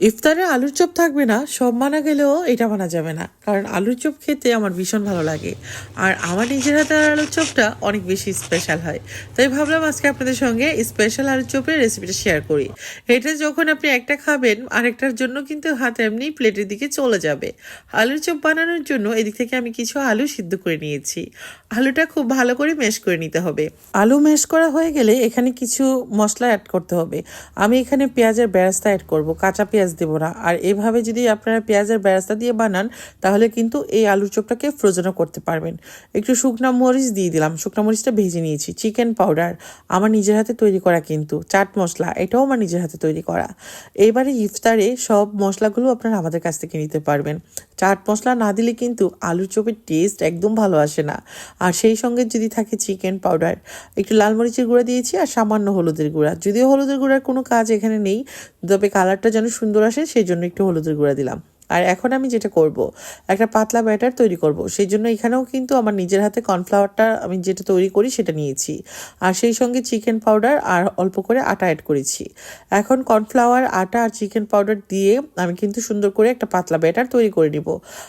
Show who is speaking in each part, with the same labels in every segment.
Speaker 1: ইফতারে আলুর চপ থাকবে না, সব মানা গেলেও এটা মানা যাবে না। কারণ আলুর চপ খেতে আমার ভীষণ ভালো লাগে। আর আমার নিজের হাতের আলুর চপটা অনেক বেশি স্পেশাল হয়। তাই ভাবলাম আজকে আপনাদের সঙ্গে স্পেশাল আলুর চপের রেসিপিটা শেয়ার করি। এটা যখন আপনি একটা খাবেন, আরেকটার জন্য কিন্তু হাত এমনি প্লেটের দিকে চলে যাবে। আলুর চপ বানানোর জন্য এদিক থেকে আমি কিছু আলু সিদ্ধ করে নিয়েছি। আলুটা খুব ভালো করে ম্যাশ করে নিতে হবে। আলু ম্যাশ করা হয়ে গেলে এখানে কিছু মশলা অ্যাড করতে হবে। আমি এখানে পেঁয়াজের বেরাস্তা অ্যাড করব, কাঁচা পেঁয়াজ দেব না। আর এভাবে যদি আপনারা পেঁয়াজের বেরাস্তা দিয়ে বানান, তাহলে কিন্তু এই আলুর চপটাকে ফ্রোজেনও করতে পারবেন। একটু শুকনা মরিচ দিয়ে দিলাম। শুকনা মরিচটা ভেজে নিয়েছি। চিকেন পাউডার আমার নিজের হাতে তৈরি করা কিন্তু। চাট মশলা, এটাও আমার নিজের হাতে তৈরি করা। এবারে ইফতারে সব মশলাগুলো আপনারা আমাদের কাছ থেকে নিতে পারবেন। চাট মশলা না দিলে কিন্তু আলুর চপের টেস্ট একদম ভালো আসে না। আর সেই সঙ্গে যদি থাকে চিকেন পাউডার একটু লাল মরিচের গুঁড়া দিয়েছি আর সামান্য হলুদের গুঁড়া। যদিও হলুদের গুঁড়ার কোনো কাজ এখানে নেই, তবে কালারটা যেন সুন্দর আসে সেই জন্য একটু হলুদের গুঁড়া দিলাম। আর এখন আমি যেটা করব, একটা পাতলা ব্যাটার তৈরি করব। সেই জন্য এখানেও কিন্তু আমার নিজের হাতে কর্নফ্লাওয়ারটা আমি যেটা তৈরি করি সেটা নিয়েছি। আর সেই সঙ্গে চিকেন পাউডার আর অল্প করে আটা অ্যাড করেছি। এখন কর্নফ্লাওয়ার, আটা আর চিকেন পাউডার দিয়ে আমি কিন্তু সুন্দর করে একটা পাতলা ব্যাটার তৈরি করে নিব।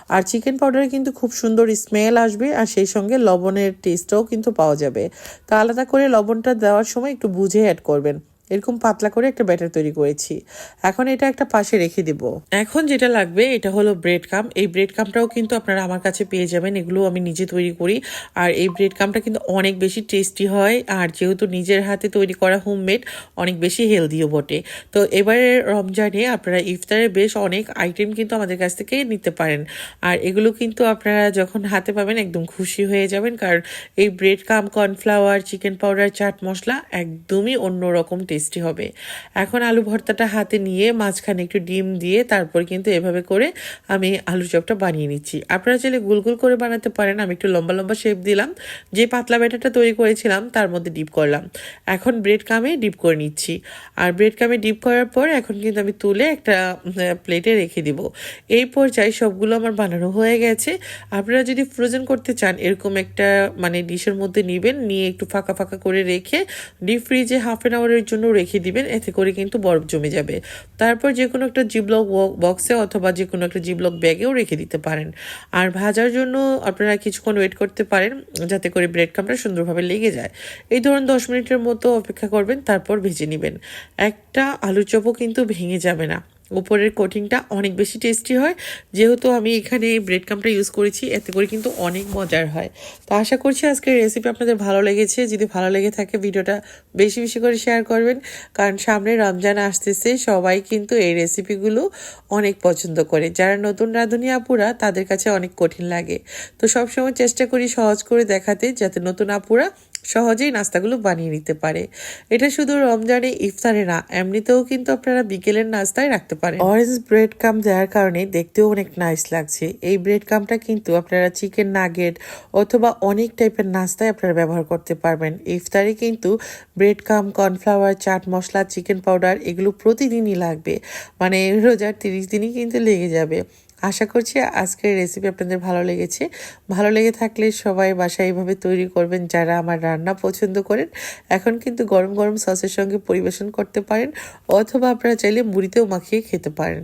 Speaker 1: আর চিকেন পাউডারে কিন্তু খুব সুন্দর স্মেল আসবে আর সেই সঙ্গে লবণের টেস্টটাও কিন্তু পাওয়া যাবে। তা আলাদা করে লবণটা দেওয়ার সময় একটু বুঝে অ্যাড করবেন। এরকম পাতলা করে একটা ব্যাটার তৈরি করেছি। এখন এটা একটা পাশে রেখে দিব। এখন যেটা লাগবে, এটা হলো ব্রেড কাম এই ব্রেড কামটাও কিন্তু আপনারা আমার কাছে পেয়ে যাবেন। এগুলো আমি নিজে তৈরি করি। আর এই ব্রেড কামটা কিন্তু অনেক বেশি টেস্টি হয়। আর যেহেতু নিজের হাতে তৈরি করা হোমমেড অনেক বেশি হেলদিও বটে। তো এবারে রমজানে আপনারা ইফতারের বেশ অনেক আইটেম কিন্তু আমাদের কাছ থেকে নিতে পারেন। আর এগুলো কিন্তু আপনারা যখন হাতে পাবেন, একদম খুশি হয়ে যাবেন। কারণ এই bread cum cornflour chicken powder chaat masala একদমই অন্যরকম টেস্টি হবে। এখন আলু ভর্তাটা হাতে নিয়ে মাঝখানে একটু ডিম দিয়ে তারপর কিন্তু এভাবে করে আমি আলু চপটা বানিয়ে নিচ্ছি। আপনারা চাইলে গুল গুল করে বানাতে পারেন। আমি একটু লম্বা লম্বা শেপ দিলাম। যে পাতলা ব্যাটারটা তৈরি করেছিলাম তার মধ্যে ডিপ করলাম। এখন ব্রেড কামে ডিপ করে নিচ্ছি। আর ব্রেড কামে ডিপ করার পর এখন কিন্তু আমি তুলে একটা প্লেটে রেখে দিব। এই পর্যায়ে সবগুলো আমার বানানো হয়ে গেছে। আপনারা যদি ফ্রোজেন করতে চান, এরকম একটা মানে ডিশের মধ্যে নেবেন। নিয়ে একটু ফাঁকা ফাঁকা করে রেখে ডিপ ফ্রিজে হাফ অ্যান আওয়ারের জন্য রেখে দিবেন, এতে করে কিন্তু বরফ জমে যাবে। তারপর যে কোনো একটা জিবলক বক্সে অথবা যে কোনো একটা জিবলক ব্যাগেও রেখে দিতে পারেন। আর ভাজার জন্য আপনারা কিছুক্ষণ ওয়েট করতে পারেন, যাতে করে ব্রেড কামটা সুন্দরভাবে লেগে যায়। এই ধরুন দশ মিনিটের মতো অপেক্ষা করবেন, তারপর ভেজে নেবেন। একটা আলু চপও কিন্তু ভেঙে যাবে না। উপরের কোটিংটা অনেক বেশি টেস্টি হয়। যেহেতু আমি এখানে ব্রেড কামটা ইউজ করেছি, এতে করে কিন্তু অনেক মজার হয়। তো আশা করছি আজকের রেসিপি আপনাদের ভালো লেগেছে। যদি ভালো লেগে থাকে ভিডিওটা বেশি বেশি করে শেয়ার করবেন। কারণ সামনে রমজান আসতেছে, সবাই কিন্তু এই রেসিপিগুলো অনেক পছন্দ করে। যারা নতুন রাঁধুনি আপুরা, তাদের কাছে অনেক কঠিন লাগে। তো সবসময় চেষ্টা করি সহজ করে দেখাতে, যাতে নতুন আপুরা সহজেই নাস্তাগুলো বানিয়ে নিতে পারে। এটা শুধু রমজানে, ইফতারে না, এমনিতেও কিন্তু আপনারা বিকেলের নাস্তায় রাখতে পারেন। অরেঞ্জ ব্রেড কাম দেওয়ার কারণে দেখতেও অনেক নাইস লাগছে। এই ব্রেড কামটা কিন্তু আপনারা চিকেন নাগেট অথবা অনেক টাইপের নাস্তায় আপনারা ব্যবহার করতে পারবেন। ইফতারে কিন্তু bread cum cornflour chaat masala chicken powder এগুলো প্রতিদিনই লাগবে। মানে রোজার তিরিশ দিনই কিন্তু লেগে যাবে। আশা করছি আজকের রেসিপি আপনাদের ভালো লেগেছে। ভালো লেগে থাকলে সবাই বাসায় এইভাবে তৈরি করবেন, যারা আমার রান্না পছন্দ করেন। এখন কিন্তু গরম গরম সসের সঙ্গে পরিবেশন করতে পারেন, অথবা আপনারা চাইলে মুড়িতেও মাখিয়ে খেতে পারেন।